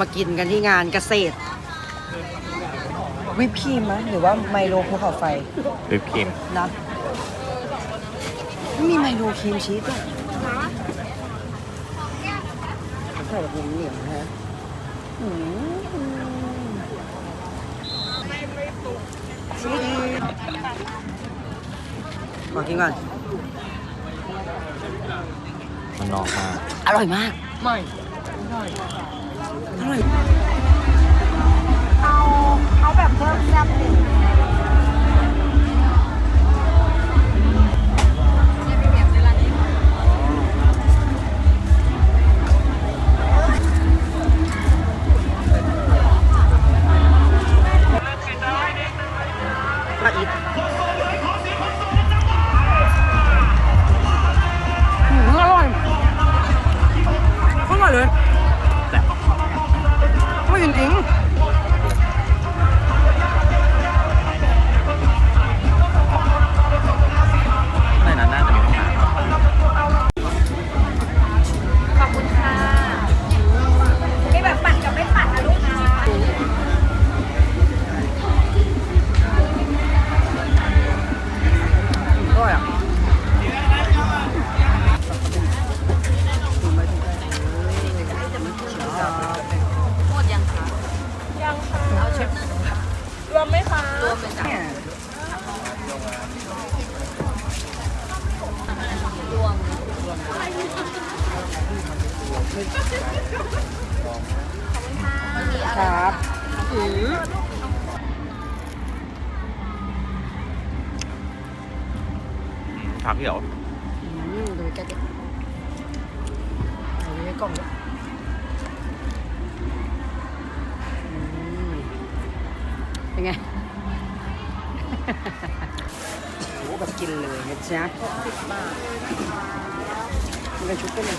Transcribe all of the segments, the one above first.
มากินกันที่งานเกษตร วิปครีมไหมหรือว่าไมโลภูเขาไฟวิปครีมนะไม่มีไมโลครีมชีสด้วยใส่แบบเหนียวๆนะฮะอืมชีสขอกินก่อนมันนอกมากอร่อยมากไม่อ ร่อย เอาเอาแบบเพิ่มแซ่บหนึ่ง ครับอืมำชาเขียวอืมดูแกจะเอาไว้ในกล่องด้วยอืมเป็นไง โอ้แบบกินเลยนะจ๊ะสิบบาทมันเป็นชุดไปเลย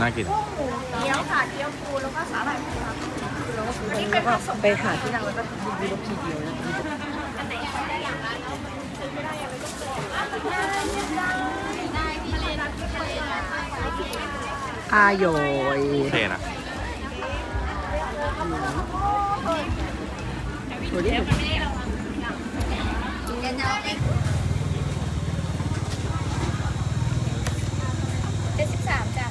น่ากิน เกี๊ยวค่ะเกี๊ยวปูแล้วก็สาหร่ายปูครับอันนี้เป็นก็ผสมไปหาที่นั่งแล้วก็ดูรถทีเดียวนะอายอยเท่นะตัวนี้ เจ็ดสิบสามจ้ะ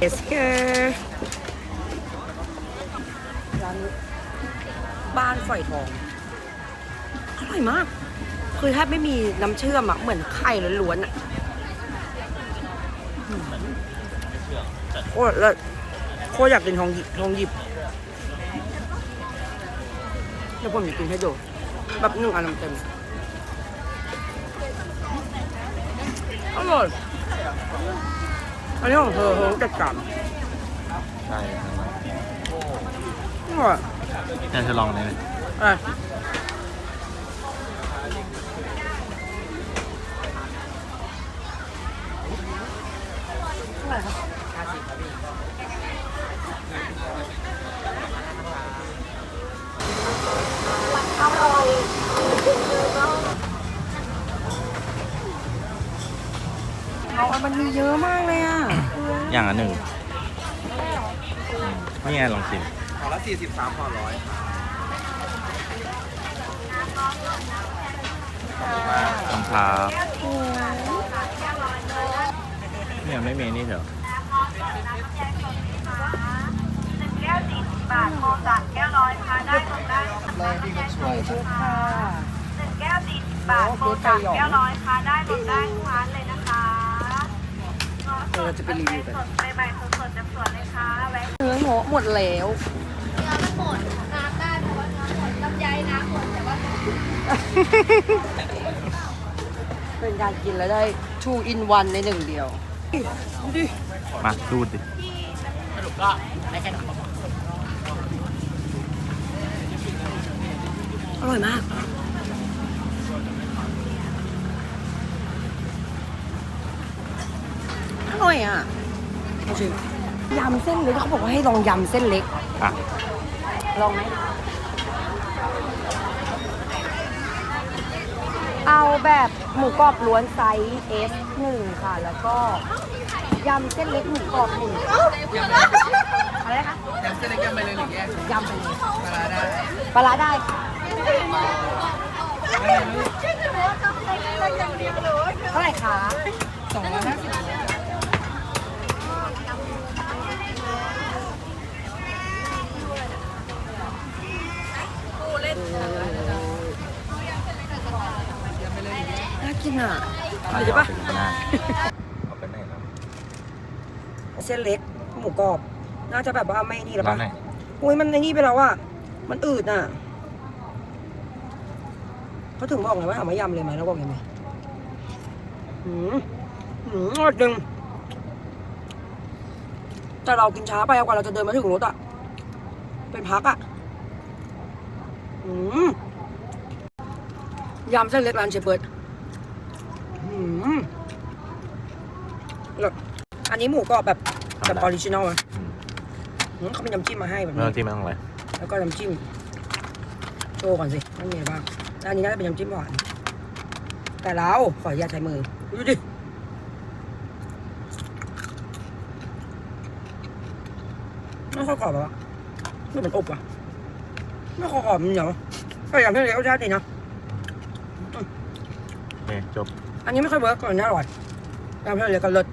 เอสเกอร์ร้านนี้บ้านฝอยทอง อร่อยมาก คือแทบไม่มีน้ำเชื่อมอะเหมือนไข่ล้วนๆอะอืมโคตรเลิศโคตรอยากกินทองหยิบทองหยิบเดี๋ยวผมจะกินให้ดูแบบหนึ่งอันเต็มๆอร่อย อันนี้ของเธอเธอต้องจัดการใช่อร่อยแค่จะลองอันนี้เลยอะไรเอาอัน มันมีเยอะมากเลยอะ อย่างละหนึ่งไม่ไงลองชิมห่อละ43ห่อร้อยรองเท้าเนี่ยไม่มีนี่เถอะบาทโคจัดแก้วร้อยค่ะได้ลงได้แม่ที่ก็ช่วยช่วยค่ะหนึ่งแก้วสี่สิบบาทโคจัดแก้วร้อยค่ะได้ลงได้ทุกร้านเลยนะคะ เดี๋ยวเราจะไปรีวิวกันสดใบๆสดๆจากสวนเลยค่ะแวะเนื้อโหหมดแล้ว เนื้อมันหมดน้ำได้เพราะว่าน้ำหมดลำไยน้ำหมดแต่ว่าเป็นการกินแล้วได้ two in one ในหนึ่งเดียวดิมาดูดิอร่อยมาก ร่อยอะเอาจริงยำเส้นเล็กเขาบอกว่าให้ลองยำเส้นเล็ก อะ ลองไหม เอาแบบหมูกรอบล้วนไซส์ S 1ค่ะ แล้วก็ยำเส้นเล็กหมูกรอบหนึ่งอะไรนะคะยำเส้นเล็กยำไปเลยหรือยำไปเลยปลาร้าได้ปลาร้าได้ค่ะเท่าไหร่คะสองร้อยห้าสิบน่า กินอะเอาใช่ปะไปหน้าเอาไปไหนแล้วเส้นเล็กหมูกรอบ น่าจะแบบว่าไม่นี่แล้วร้าปะนไหนอุ้ยมันในนี่ไปแล้วอะมันอืดอะเขาถึงบอกไงว่าถามว่ายำเลยไหมแล้วบอกยังไงหืมหืมอร่อยจริงแต่เรากินช้าไปกว่าเราจะเดินมาถึงรถอะ เป็นพักอะหืมยำเส้นเล็กร้านเชฟเบิร์ดหืม แล้วอันนี้หมูกรอบแบบแบบออริจินอลอะอืมอืมเขาเป็นน้ำจิ้มมาให้แบบไม่นี้ ต้องที่ไม่ต้องอะไรแล้วก็น้ำจิ้มโชว์ก่อนสิมันมีอะไรบ้างแล้วอันนี้น่าจะเป็นน้ำจิ้มหวาน แต่เราขออนุญาตใช้มือดูดิไม่ค่อยกรอบหรอไม่เหมือนอบอะไม่ค่อยกรอบมันเหนียวก็อย่างที่เรียกรสชาติดีนะ โอเคจบ อันนี้ไม่ค่อยเวิร์กก่อนนี้อร่อยแล้วเลก็เลิศ